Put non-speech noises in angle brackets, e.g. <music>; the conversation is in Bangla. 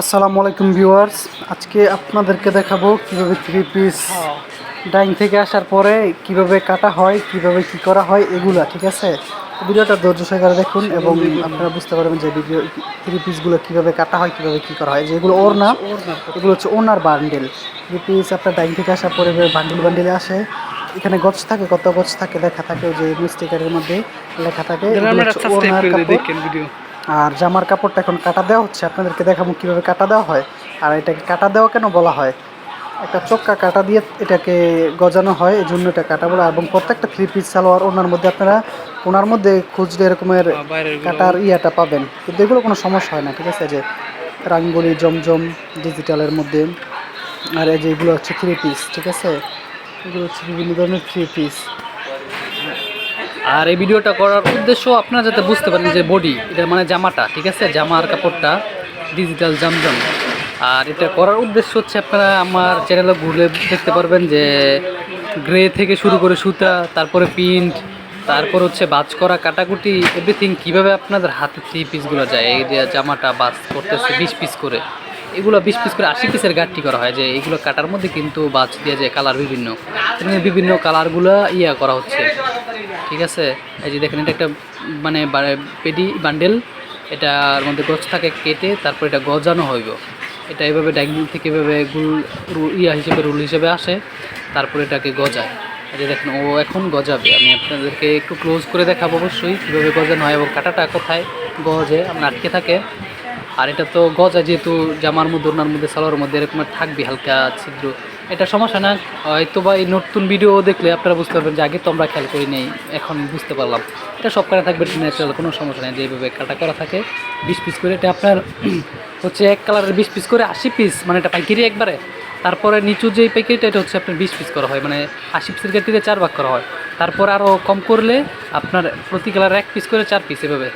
আসসালামু আলাইকুম ভিউয়ার্স। আজকে আপনাদেরকে দেখাবো কীভাবে থ্রি পিস ডাইং থেকে আসার পরে কীভাবে কাটা হয় কীভাবে কি করা হয় এগুলা ঠিক আছে? ভিডিওটা ধৈর্য সহকারে দেখুন এবং আপনারা বুঝতে পারবেন যে ভিডিও থ্রি পিসগুলো কীভাবে কাটা হয় কীভাবে কি করা হয়। যেগুলো ওর না এগুলো হচ্ছে ওনার বান্ডেল থ্রি পিস আপনার ডাইং থেকে আসার পরে বান্ডেল বান্ডেলে আসে এখানে গছ থাকে কত গছ থাকে লেখা থাকে যে স্টিকারের মধ্যে লেখা থাকে এগুলো হচ্ছে ওড়নার কাপড়। আর জামার কাপড়টা এখন কাটা দেওয়া হচ্ছে। আপনাদেরকে দেখাবো কীভাবে কাটা দেওয়া হয় আর এটাকে কাটা দেওয়া কেন বলা হয়? একটা চক্কা কাটা দিয়ে এটাকে গজানো হয় এই জন্য এটা কাটা বলা এবং প্রত্যেকটা থ্রি পিস সালোয়ার ওনার মধ্যে আপনারা ওনার মধ্যে খুঁজলে এরকমের কাটার ইয়াটা পাবেন। কিন্তু এগুলো কোনো সমস্যা হয় না ঠিক আছে? যে রাঙ্গুলি জমজম ডিজিটালের মধ্যে। আর এই যে এগুলো হচ্ছে থ্রি পিস ঠিক আছে? এগুলো হচ্ছে বিভিন্ন ধরনের থ্রি পিস। আর এই ভিডিওটা করার উদ্দেশ্য আপনারা যাতে বুঝতে পারেন যে বডি এটা মানে জামাটা, ঠিক আছে? জামার কাপড়টা ডিজিটাল জামজম। আর এটা করার উদ্দেশ্য হচ্ছে আপনারা আমার চ্যানেলে ঘুরলে দেখতে পারবেন যে গ্রে থেকে শুরু করে সুতা, তারপরে প্রিন্ট তারপর হচ্ছে বাজ করা কাটাকুটি এভরিথিং কীভাবে আপনাদের হাতে থ্রি পিসগুলো যায়? এই যে জামাটা বাজ করতেছে বিশ পিস করে। এগুলো বিশ পিস করে আশি পিসের গাঠটি করা হয় যে এগুলো কাটার মধ্যে কিন্তু বাজ দিয়ে যায় কালার বিভিন্ন। বিভিন্ন কালারগুলো ইয়া করা হচ্ছে। ঠিক আছে? এই যে দেখেন, এটা একটা মানে পেডি বান্ডেল। এটার মধ্যে গছ থাকে কেটে, তারপর এটা গজানো হইব। এটা এভাবে ডাইনিং থেকে এভাবে গুল ইয়া হিসেবে, রুল হিসেবে আসে, তারপর এটাকে গজায়। যে দেখেন, ও এখন গজাবে। আমি আপনাদেরকে একটু ক্লোজ করে দেখাবো অবশ্যই কীভাবে গজানো হয় এবং কাটাটা কোথায় গজে আপনার আটকে থাকে। আর এটা তো গজা যেহেতু জামার মধ্যে ওনার মধ্যে সালোয়ার মধ্যে এরকম থাকবে হালকা ছিদ্র। এটা সমস্যা না। হয়তো বা এই নতুন ভিডিও দেখলে আপনারা বুঝতে পারবেন যে আগে তো আমরা খেয়াল করি নেই, এখন বুঝতে পারলাম। এটা সব কাটা থাকবে ন্যাচারাল কোনো সমস্যা নেই। যেভাবে কাটা করা থাকে বিশ পিস করে এটা আপনার <clears throat> হচ্ছে এক কালারের বিশ পিস করে আশি পিস মানে এটা পাইকারি একবারে। তারপরে নিচু যেই প্যাকেটটা এটা হচ্ছে আপনার বিশ পিস করা হয় মানে আশি পিসের ক্ষেত্রে চার ভাগ করা হয়। তারপর আরও কম করলে আপনার প্রতি কালার এক পিস করে চার পিস এভাবে।